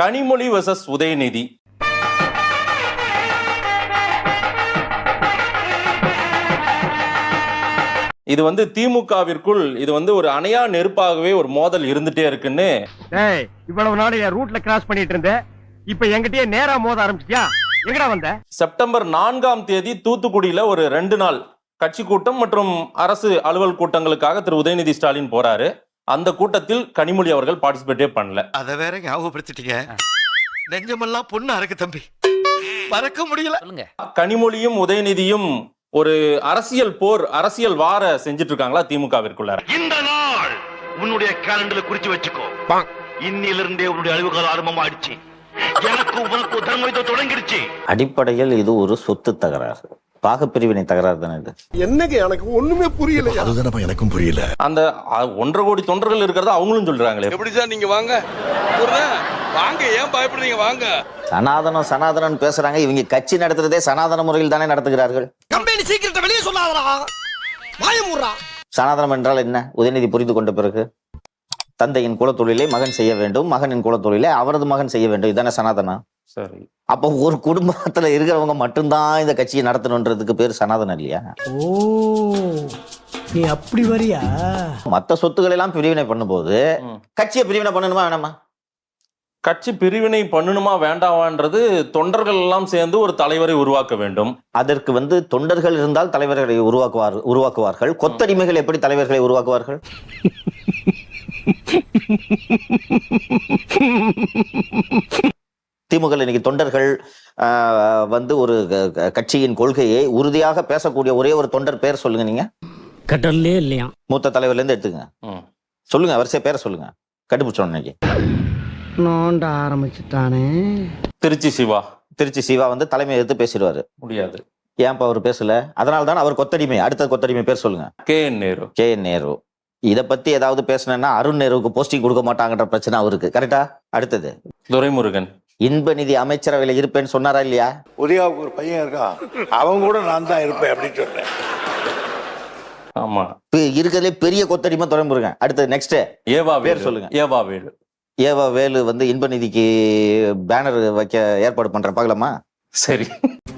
Kanimozhi versus Udhayanidhi. இது வந்து திமுகவிற்குள் இது வந்து ஒரு அணையா நெருப்பாகவே ஒரு மோதல் இருந்துட்டே இருக்குன்னு. இவ்வளவு நாள் என் ரூட்ல கிராஸ் பண்ணிட்டு இருந்தேன். இப்ப என்கிட்டயே நேரா மோத ஆரம்பிச்சிட்டியா? எங்கடா வந்த? செப்டம்பர் நான்காம் தேதி தூத்துக்குடியில ஒரு ரெண்டு நாள் கட்சி கூட்டம் மற்றும் அரசு அலுவல் கூட்டங்களுக்காக திரு உதயநிதி ஸ்டாலின் போறாரு. அந்த கூட்டத்தில் கனிமொழி அவர்கள் பார்ட்டிசிபேட்டே பண்ணல. அத வேற ஞாபகப்படுத்திட்டீங்க. நெஞ்சமெல்லாம் பொண்ணா இருக்கு தம்பி. மறக்க முடியல. கனிமொழியும் உதயநிதியும் ஒரு அரசியல் போர் அரசியல் வார செஞ்சுட்டு இருக்காங்களா திமுகவிற்குள்ள இந்த நாள் உன்னுடைய கேலண்டர்ல குறிச்சு வச்சுக்கோ. இன்னிலிருந்தே உன்னுடைய அழிவு காலம் ஆரம்பமாயிடுச்சு எனக்கு உனக்கு தொடங்கிடுச்சு அடிப்படையில் இது ஒரு சொத்து தகராறு. பாகப்பிரிவினை தகராறு தானே இது? என்னங்க எனக்கு ஒண்ணுமே புரியல அதுதானப்பா எனக்கும் புரியல. அந்த அ- ஒன்றரை கோடி தொண்டர்கள் இருக்கிறத அவங்களும் சொல்றாங்களே. எப்படி சார் நீங்க வாங்க? வாங்க ஏன் பயப்படுறீங்க? வாங்க. சனாதனம் சனாதனம் பேசுறாங்க. இவங்க கட்சி நடத்துறதே சனாதன முறையில் தானே நடத்துகிறார்கள். கம்பெனி சீக்கிரத்தை வெளியே சொல்லாதடா. வாயமுறா சனாதனம் என்றால் என்ன? உதயநிதி புரிந்து கொண்ட பிறகு தந்தையின் குலத்தொழிலை மகன் செய்ய வேண்டும். மகனின் குலத்தொழிலை அவரது மகன் செய்ய வேண்டும். இதானே சனாதனம்? சரி. அப்போ ஒரு குடும்பத்துல இருக்கிறவங்க மட்டும்தான் இந்த கட்சியை நடத்தணுன்றதுக்கு பேர் சனாதனம் இல்லையா? ஓ நீ அப்படி வரியா? மத்த சொத்துக்களை எல்லாம் பிரிவினை பண்ணும்போது. கட்சியை பிரிவினை பண்ணணுமா வேணாமா? கட்சி பிரிவினை பண்ணணுமா வேண்டாமான்றது தொண்டர்கள் எல்லாம் சேர்ந்து ஒரு தலைவரை உருவாக்க வேண்டும். அதற்கு வந்து தொண்டர்கள் இருந்தால் தலைவர்களை உருவாக்குவார் உருவாக்குவார்கள். கொத்தடிமைகள் எப்படி தலைவர்களை உருவாக்குவார்கள்? திமுக இன்னைக்கு தொண்டர்கள் ஆஹ், வந்து ஒரு கட்சியின் கொள்கையை உறுதியாக பேசக்கூடிய ஒரே ஒரு தொண்டர் பேர் சொல்லுங்க நீங்க. கடல்லே இல்லையா? மூத்த தலைவர்ல இருந்து எடுத்துங்க. சொல்லுங்க வரிசையா பேரை சொல்லுங்க. கண்டுபிடிச்சோம் இன்னைக்கு. நோண்ட ஆரம்பிச்சுட்டானே. திருச்சி சிவா. திருச்சி சிவா வந்து தலைமை எடுத்து பேசிடுவாரு. முடியாது. ஏன்ப்பா அவர் பேசல? அதனால தான் அவர் கொத்தடிமை அடுத்த கொத்தடிமை பேர் சொல்லுங்க. K. N. Nehru. K. N. Nehru. இத பத்தி ஏதாவது பேசினா அருண் நேருவுக்கு போஸ்டிங் கொடுக்க மாட்டாங்கன்ற பிரச்சனை அவருக்கு. கரெக்டா? அடுத்தது. துரைமுருகன். இன்ப நிதி அமைச்சரவையில இருப்பேன்னு சொன்னாரா இல்லையா? உதயாவுக்கு ஒரு பையன் இருக்கான். அவன் கூட நான் தான் இருப்பேன் அப்படின்னு சொன்னேன். ஆமா. இப்ப இருக்கிறதுலே பெரிய கொத்தடிமை துறைமுருங்க அடுத்தது நெக்ஸ்ட் ஏவா பேர் வேலு. சொல்லுங்க. ஏவா வேலு. ஏவா வேலு வந்து இன்ப நிதிக்கு பேனர் வைக்க ஏற்பாடு பண்ற பார்க்கலாமா? சரி.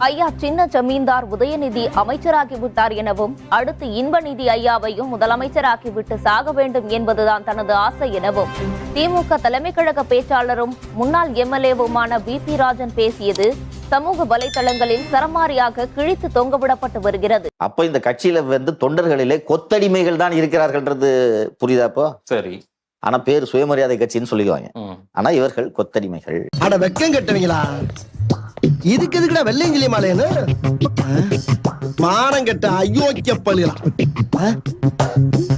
ஐயா சின்ன ஜமீன்தார் உதயநிதி அமைச்சராகி விட்டார் எனவும் அடுத்து இன்பநிதி ஐயாவையும் முதலமைச்சராக்கிவிட்டு சாக வேண்டும் என்பதுதான் தனது ஆசை எனவும் திமுக தலைமை கழக பேச்சாளரும் முன்னாள் எம்எல்ஏவுமான வி பி ராஜன் பேசியது சமூக வலைதளங்களில் சரமாரியாக கிழித்து தொங்கவிடப்பட்டு வருகிறது. அப்ப இந்த கட்சியில வந்து தொண்டர்களிலே கொத்தடிமைகள் தான் இருக்கிறார்கள்ன்றது புரியுதா இப்போ சரி. ஆனா பேர் சுயமரியாதை கட்சின்னு சொல்லிக்குவாங்க. ஆனா இவர்கள் கொத்தடிமைகள். அட வெக்கம் கட்டுவீங்களா? இதுக்கு எதுக்குடா வெள்ளையங்கிலி மாலையன்னு மானம் கெட்ட அயோக்கிய பழுகலாம்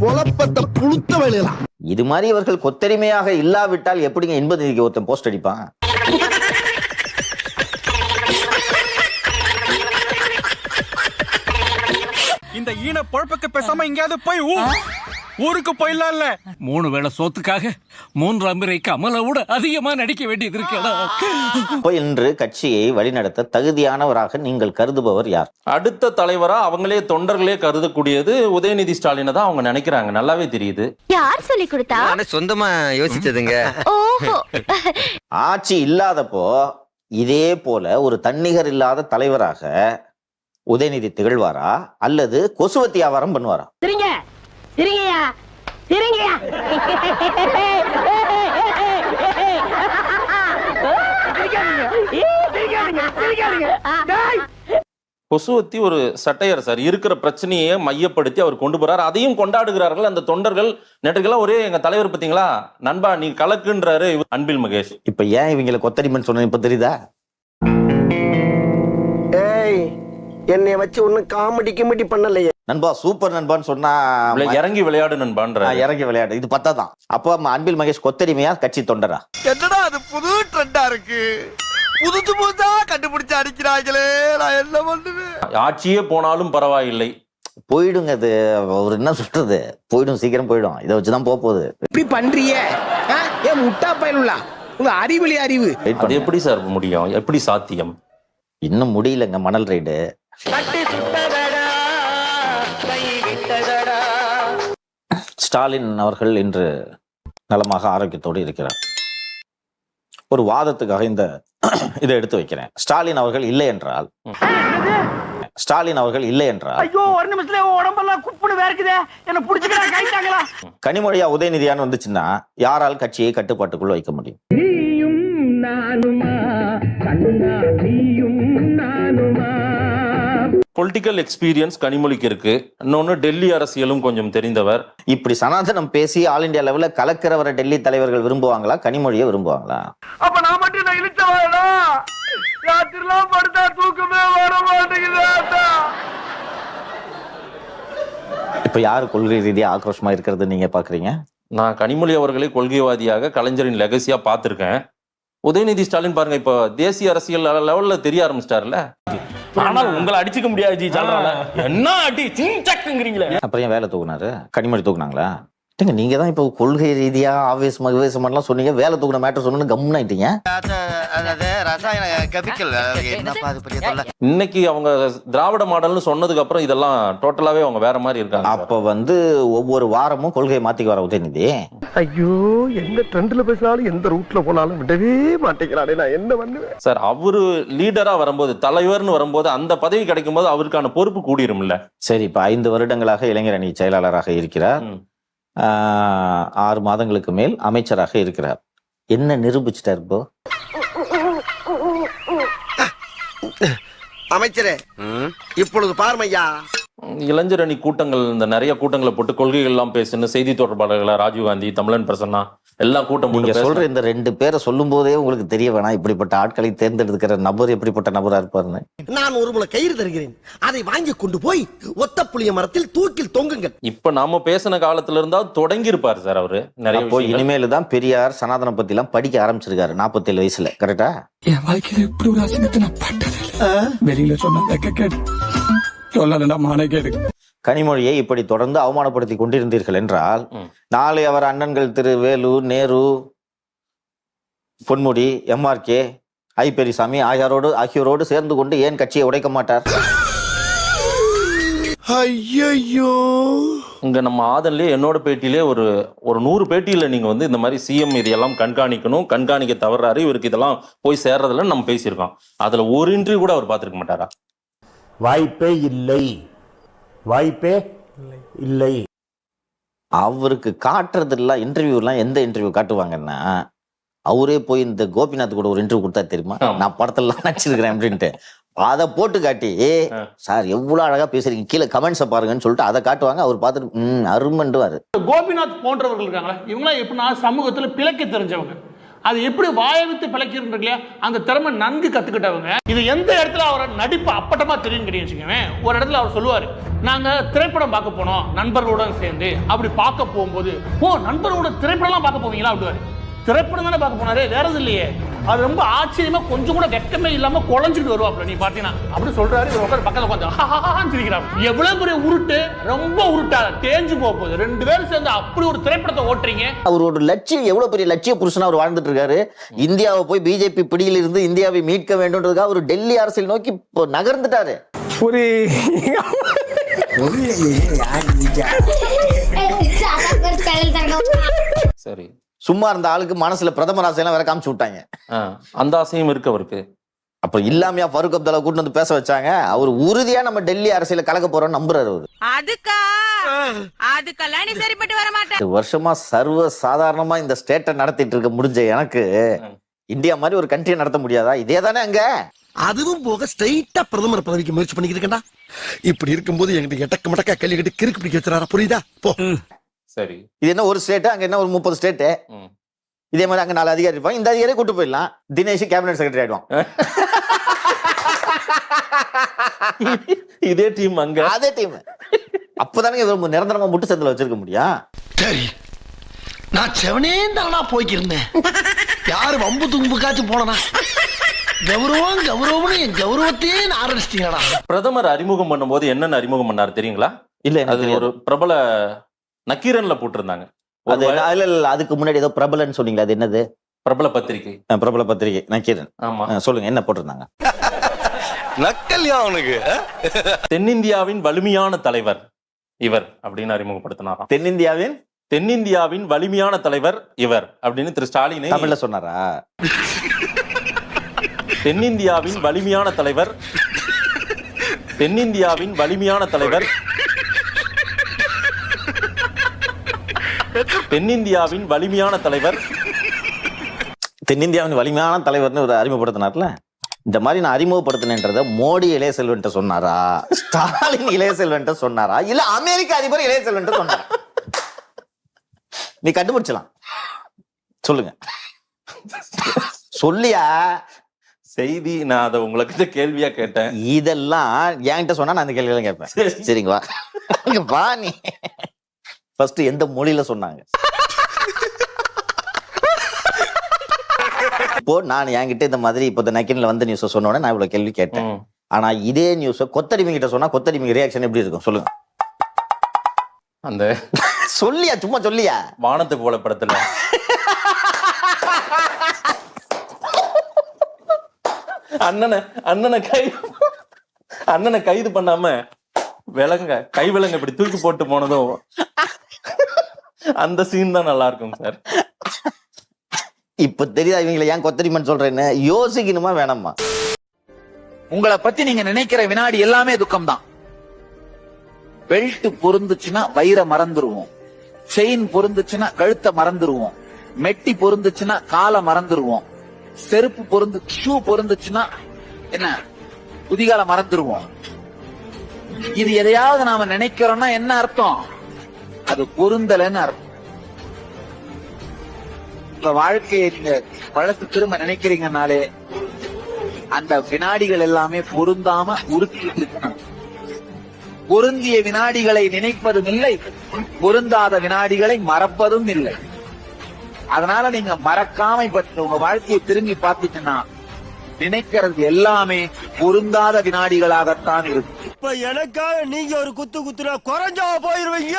பொழப்பத்தை புழுத்த வழியலாம் இது மாதிரி இவர்கள் கொத்தடிமையாக இல்லாவிட்டால் எப்படிங்க நிதிக்கு ஒருத்தன் போஸ்ட் அடிப்பான்? இந்த ஈன பொழப்புக்கு பேசாம எங்கேயாவது போய் ஊ- ஊருக்கு போயிடலாம்ல மூணு வேளை சோத்துக்காக மூன்று அமெரிக்க அமலை விட அதிகமா நடிக்க வேண்டியது இருக்கடா அப்போ இன்று கட்சியை வழிநடத்த தகுதியானவராக நீங்கள் கருதுபவர் யார்? அடுத்த தலைவரா அவங்களே தொண்டர்களே கருதக்கூடியது உதயநிதி ஸ்டாலினை தான் அவங்க நினைக்கிறாங்க. நல்லாவே தெரியுது. யார் சொல்லி கொடுத்தா? சொந்தமா யோசிச்சதுங்க. ஆட்சி இல்லாதப்போ இதே போல ஒரு தன்னிகர் இல்லாத தலைவராக உதயநிதி திகழ்வாரா? அல்லது கொசுவத்தி வியாபாரம் பண்ணுவாரா? சிரிங்க சிரிங்கயா சிரிங்கயா கொசுவத்தி ஒரு சட்டையர் சார். இருக்கிற பிரச்சனையை மையப்படுத்தி அவர் கொண்டு போறார். அதையும் கொண்டாடுகிறார்கள். அந்த தொண்டர்கள் நேற்றுக்கெல்லாம் ஒரே எங்க தலைவர் பாத்தீங்களா நண்பா நீ கலக்குன்றாரு இவர் அன்பில் மகேஷ். இப்ப ஏன் இவங்களை கொத்தடிமைன்னு சொன்ன இப்ப தெரியுதா? ஏய் என்னை வச்சு ஒன்னும் காமெடி கிமெடி பண்ணலையே. நண்பா சூப்பர் நண்பான்னு சொன்னா இறங்கி விளையாடு நண்பான்ற. இறங்கி விளையாடு. இது பத்தாதான். அப்போ அம்மா அன்பில் மகேஷ் கொத்தடிமையா கட்சி தொண்டரா? என்னடா அது புது ட்ரெண்டா இருக்கு? புதுசு புதுசா கண்டுபிடிச்சு அடிக்கிறாங்களே நான் என்ன பண்ணுவேன்? ஆட்சியே போனாலும் பரவாயில்லை. போயிடுங்க அது. அவர் என்ன சொல்றது? போயிடும் சீக்கிரம் போயிடும். இதை வச்சுதான் போக போகுது. இப்படி பண்றிய? ஏன் முட்டா பயனுள்ளா? உங்க அறிவிலி அறிவு. எப்படி சார் முடியும்? எப்படி சாத்தியம்? இன்னும் முடியலங்க மணல் ரைடு ஸ்டாலின் அவர்கள் இன்று நலமாக ஆரோக்கியத்தோடு இருக்கிறார். ஒரு வாதத்துக்காக இந்த இதை எடுத்து வைக்கிறேன். ஸ்டாலின் அவர்கள் இல்லை என்றால் ஸ்டாலின் அவர்கள் இல்லை என்றால் ஐயோ ஒரு நிமிஷத்துல உடம்பெல்லாம் குப்புன்னு வேர்க்குதே. என்ன புடிச்சுக்கிறா கைட்டாங்களா கனிமொழியா உதயநிதியான்னு வந்துச்சுன்னா யாரால் கட்சியை கட்டுப்பாட்டுக்குள் வைக்க முடியும்? பொலிட்டிக்கல் எக்ஸ்பீரியன்ஸ் கனிமொழிக்கு இருக்கு இன்னொன்னு டெல்லி அரசியலும் கொஞ்சம் தெரிந்தவர். இப்படி சனாதனம் பேசி ஆல் இந்தியா லெவல்ல கலக்கிறவரை டெல்லி தலைவர்கள் விரும்புவாங்களா? கனிமொழியை விரும்புவாங்களா? அப்ப நான் மட்டும் நான் இழுச்சவாடா ராத்திரிலாம் படுத்தா தூக்கமே வர மாட்டேங்குது இப்ப யாரு கொள்கை ரீதியா ஆக்ரோஷமா இருக்கிறது நீங்க பாக்குறீங்க? நான் கனிமொழி அவர்களை கொள்கைவாதியாக கலைஞரின் லெகசியா பார்த்திருக்கேன். உதயநிதி ஸ்டாலின் பாருங்க இப்போ தேசிய அரசியல் லெவல்ல தெரிய ஆரம்பிச்சிட்டாருல ஆனால் உங்களை அடிச்சுக்க முடியாது என்ன அடி சிங்கிறீங்களே அப்புறம் ஏன் வேலை தூக்குனாரு? கனிமொழி தூக்குனாங்களா? ஏங்க, நீங்க தான் இப்போ கொள்கை ரீதியா ஆவேசம் ஆவேசமெல்லாம் சொன்னீங்க. வேலை தூக்குன மேட்டர் சொன்னு தொல்லை இன்னைக்கு அவங்க திராவிட மாடல்னு சொன்னதுக்கு அப்புறம் இதெல்லாம் டோட்டலாவே அவங்க வேற மாதிரி இருக்காங்க. அப்ப வந்து ஒவ்வொரு வாரமும் கொள்கையை மாத்திக்கு வர உதயநிதி. ஐயோ எந்த ட்ரெண்ட்ல பேசினாலும் எந்த ரூட்ல போனாலும் விடவே மாட்டேங்கிறானே நான் என்ன பண்ணுவேன்? சார் அவரு லீடரா வரும்போது தலைவர்னு வரும்போது அந்த பதவி கிடைக்கும் போது அவருக்கான பொறுப்பு கூடிரும்ல. சரி இப்ப ஐந்து வருடங்களாக இளைஞர் அணி செயலாளராக இருக்கிறார். ஆறு மாதங்களுக்கு மேல் அமைச்சராக இருக்கிறார். என்ன நிரூபிச்சிட்டார் இப்போ? அமைச்சரே இப்பொழுது பார்மையா. இளைஞர் அணி கூட்டங்கள் இந்த நிறைய கூட்டங்களை போட்டு கொள்கைகள் எல்லாம் பேசுன்னு செய்தி தொடர்பாளர்களா ராஜீவ்காந்தி தமிழன் பிரசன்னா எல்லாம் கூட்டம் நீங்க சொல்ற இந்த ரெண்டு பேரை சொல்லும் போதே உங்களுக்கு தெரிய வேணாம். இப்படிப்பட்ட ஆட்களை தேர்ந்தெடுக்கிற நபர் எப்படிப்பட்ட நபரா இருப்பாருன்னு. நான் ஒரு முளை கயிறு தருகிறேன். அதை வாங்கி கொண்டு போய் ஒத்த புளிய மரத்தில் தூக்கில் தொங்குங்கள். இப்ப நாம பேசின காலத்துல இருந்தா தொடங்கி இருப்பாரு சார் அவரு. நிறைய அப்போ விஷயங்கள். இனிமேல் தான் பெரியார் சனாதனம் பத்தி எல்லாம் படிக்க ஆரம்பிச்சிருக்காரு நாற்பத்தேழு வயசுல. கரெக்டா என் வாழ்க்கையில இப்படி ஒரு அசிங்கத்தை நான் பட்டது வெளியில சொன்னா வெக்க கேடு கனிமொழியை இப்படி தொடர்ந்து அவமானப்படுத்தி கொண்டிருந்தீர்கள் என்றால். நாளை அவர் அண்ணன்கள் திரு வேலு நேரு பொன்முடி எம்ஆர்கே ஐ பெரியசாமி ஆகியோரோடு ஆகியோரோடு சேர்ந்து கொண்டு ஏன் கட்சியை உடைக்க மாட்டார்? ஐயோ இங்க நம்ம ஆதன்லயே என்னோட பேட்டியிலே ஒரு ஒரு நூறு பேட்டியில நீங்க வந்து இந்த மாதிரி சிஎம் இதையெல்லாம் கண்காணிக்கணும் கண்காணிக்க தவறாரு இவருக்கு இதெல்லாம் போய் சேர்றதுல நம்ம பேசியிருக்கோம். அதுல ஒரு இன்டர்வியூ கூட அவர் பார்த்திருக்க மாட்டாரா? வாய்ப்பே இல்லை. வாய்ப்பே இல்லை. அவருக்கு காட்டுறதெல்லாம் இன்டர்வியூலாம் எந்த இன்டர்வியூ காட்டுவாங்கன்னா அவரே போய் இந்த கோபிநாத் கூட ஒரு இன்டர்வியூ கொடுத்தா தெரியுமா. நான் படத்தெல்லாம் நடிச்சிருக்கிறேன் அப்படின்ட்டு. அதை போட்டு காட்டி. சார் எவ்வளவு அழகா பேசுறீங்க. கீழே கமெண்ட்ஸை பாருங்கன்னு சொல்லிட்டு அதை காட்டுவாங்க. அவர் பார்த்துட்டு ம் அருமண்டுவாரு கோபிநாத் போன்றவர்கள் இருக்காங்களே இவங்களாம் எப்படின்னா சமூகத்துல பிழைக்க தெரிஞ்சவங்க. அது எப்படி வாய வித்து பிழைக்கிறது இல்லையா அந்த திறமை நன்கு கத்துக்கிட்டவங்க. இது எந்த இடத்துல அவரை நடிப்பு அப்பட்டமா தெரியும் கிடையாது வச்சுக்கோங்க ஒரு இடத்துல அவர் சொல்லுவார் நாங்க திரைப்படம் பார்க்க போனோம் நண்பர்களுடன் சேர்ந்து. அப்படி பார்க்க போகும்போது ஓ நண்பர்களோட திரைப்படம்லாம் பார்க்க போவீங்களா? அப்படிவாரு திரைப்படம் தானே பார்க்க போனாரு வேற எதுவும் இல்லையே. அது ரொம்ப ஆச்சரியமா கொஞ்சம் கூட வெக்கமே இல்லாம குழஞ்சிட்டு வருவாப்ல நீ பாத்தீங்கன்னா. அப்படி சொல்றாரு இவர் உட்கார் பக்கத்துல உட்காந்து சிரிக்கிறாங்க எவ்வளவு பெரிய உருட்டு ரொம்ப உருட்டா தேஞ்சு போக போகுது. ரெண்டு பேரும் சேர்ந்து அப்படி ஒரு திரைப்படத்தை ஓட்டுறீங்க. அவர் ஒரு லட்சியம் எவ்வளவு பெரிய லட்சிய புருஷனா அவர் வாழ்ந்துட்டு இருக்காரு. இந்தியாவை போய் பிஜேபி பிடியில் இருந்து இந்தியாவை மீட்க வேண்டும்ன்றதுக்காக அவர் டெல்லி அரசியல் நோக்கி இப்போ நகர்ந்துட்டாரு. ஒரு சரி. சும்மா இருந்த ஆளுக்கு மனசுல பிரதமர் ஆசையெல்லாம் வேற காமிச்சு விட்டாங்க. அந்த ஆசையும் இருக்கு அவருக்கு. அப்ப இல்லாமையா ஃபருக் அப்துல்லா கூட்டு வந்து பேச வச்சாங்க. அவர் உறுதியா நம்ம டெல்லி அரசியல கலக்க போறோம்னு நம்புறாரு அவரு. அதுக்கா? அதுக்கெல்லாம் நீ சரிப்பட்டு வர மாட்டேன் இது வருஷமா சர்வ சாதாரணமா இந்த ஸ்டேட்டை நடத்திட்டு இருக்க முடிஞ்ச எனக்கு இந்தியா மாதிரி ஒரு கண்ட்ரியை நடத்த முடியாதா? இதே தானே அங்க. அதுவும் போக ஸ்ட்ரைட்டா பிரதமர் பதவிக்கு முயற்சி பண்ணிக்கிட்டு இருக்கேன்டா. இப்படி இருக்கும்போது எங்கிட்ட எட்டக்க மடக்கா கேள்வி கேட்டு கிறுக்கு பிடிக்க வச்சுறாரா புரியுதா? போ. சரி. இது என்ன ஒரு ஸ்டேட் அங்க என்ன ஒரு முப்பது ஸ்டேட்டு. இதே மாதிரி அங்க நாலு அதிகாரி இருப்பாங்க. இந்த அதிகாரியை கூட்டு போயிடலாம். தினேஷ் கேபினட் செக்ரட்டரி ஆயிடுவான். இதே டீம் அங்க. அதே டீம் அப்பதானே இவர் நிரந்தரமா முட்டு சந்தில வச்சிருக்க முடியும் சரி. நான் செவனே தானா போய்க்கிருந்தேன். யாரு வம்பு தும்புக்காச்சும் போனனா? கௌரவம் கௌரவம்னு என் கௌரவத்தையே நான் ஆரம்பிச்சிட்டீங்களா பிரதமர் அறிமுகம் பண்ணும்போது என்னென்ன அறிமுகம் பண்ணாரு தெரியுங்களா? இல்ல அது. ஒரு பிரபல நக்கீரன்ல போட்டிருந்தாங்க. அது இல்ல இல்ல அதுக்கு முன்னாடி ஏதோ பிரபலன்னு சொன்னீங்களா அது என்னது? பிரபல பத்திரிகை. பிரபல பத்திரிகை நக்கீரன். ஆமா. சொல்லுங்க என்ன போட்டிருந்தாங்க? நக்கல்யா அவனுக்கு? தென்னிந்தியாவின் வலிமையான தலைவர் இவர் அப்படின்னு அறிமுகப்படுத்தினாராம். தென்னிந்தியாவின்? தென்னிந்தியாவின் வலிமையான தலைவர் இவர் அப்படின்னு திரு ஸ்டாலினை தமிழ்ல சொன்னாரா? தென்னிந்தியாவின் வலிமையான தலைவர் தென்னிந்தியாவின் வலிமையான தலைவர் தென்னிந்தியாவின் வலிமையான தலைவர். தென்னிந்தியாவின் வலிமையான தலைவர்னு ஒரு அறிமுகப்படுத்தினார்ல? இந்த மாதிரி நான் அறிமுகப்படுத்தினேன்றத மோடி இளைய செல்வன்ட்ட சொன்னாரா? ஸ்டாலின் இளைய செல்வன்ட்ட சொன்னாரா? இல்ல அமெரிக்க அதிபர் இளைய செல்வன்ட்ட சொன்னாரா? நீ கண்டுபிடிச்சலாம் சொல்லுங்க. சொல்லியா? செய்தி நான் அதை உங்களுக்கு கேள்வியா கேட்டேன். இதெல்லாம் என்கிட்ட சொன்னா நான் அந்த கேள்வியெல்லாம் கேட்பேன். சரிங்க வா. இங்க வா நீ. ஃபர்ஸ்ட் எந்த மொழியில சொன்னாங்க? இப்போ நான் என்கிட்ட இந்த மாதிரி இப்போ நக்கின்ல வந்த நியூஸ் சொன்ன உடனே நான் இவ்வளவு கேள்வி கேட்டேன். ஆனா இதே நியூஸ் கொத்தடிமை கிட்ட சொன்னா கொத்தடிமைக்கு ரியாக்ஷன் எப்படி இருக்கும்? சொல்லுங்க. அந்த சொல்லியா? சும்மா சொல்லியா? வானத்து போல படத்துல. அண்ணனை அண்ணனை கை அண்ணனை கைது பண்ணாம விலங்க கை விலங்க இப்படி தூக்கி போட்டு போனதும் அந்த சீன் தான் நல்லா இருக்கும் சார் இப்ப தெரியுதா இவங்களை ஏன் கொத்தடிமைன்னு சொல்றேன்னு? யோசிக்கணுமா வேணாமா? உங்களை பத்தி நீங்க நினைக்கிற வினாடி எல்லாமே துக்கம் தான் பெல்ட் பொருந்துச்சுன்னா வயிற மறந்துருவோம். செயின் பொருந்துச்சுன்னா கழுத்தை மறந்துருவோம். மெட்டி பொருந்துச்சுன்னா காலை மறந்துருவோம். செருப்பு பொருந்து ஷூ பொருந்துச்சுன்னா என்ன? குதிகால மறந்துருவோம். இது எதையாவது நாம நினைக்கிறோம்னா என்ன அர்த்தம்? அது பொருந்தலன்னு அர்த்தம். வாழ்க்கையை நீங்க பழசு திரும்ப நினைக்கிறீங்கனாலே அந்த வினாடிகள் எல்லாமே பொருந்தாம உறுத்திட்டு இருக்கணும். பொருந்திய வினாடிகளை நினைப்பதும் இல்லை பொருந்தாத வினாடிகளை மறப்பதும் இல்லை. அதனால நீங்க மறக்காம இப்ப உங்க வாழ்க்கையை திரும்பி பார்த்தீங்கன்னா நினைக்கிறது எல்லாமே பொருந்தாத வினாடிகளாகத்தான் இருக்கு இப்ப எனக்காக நீங்க ஒரு குத்து குத்துனா குறைஞ்சா போயிருவீங்க.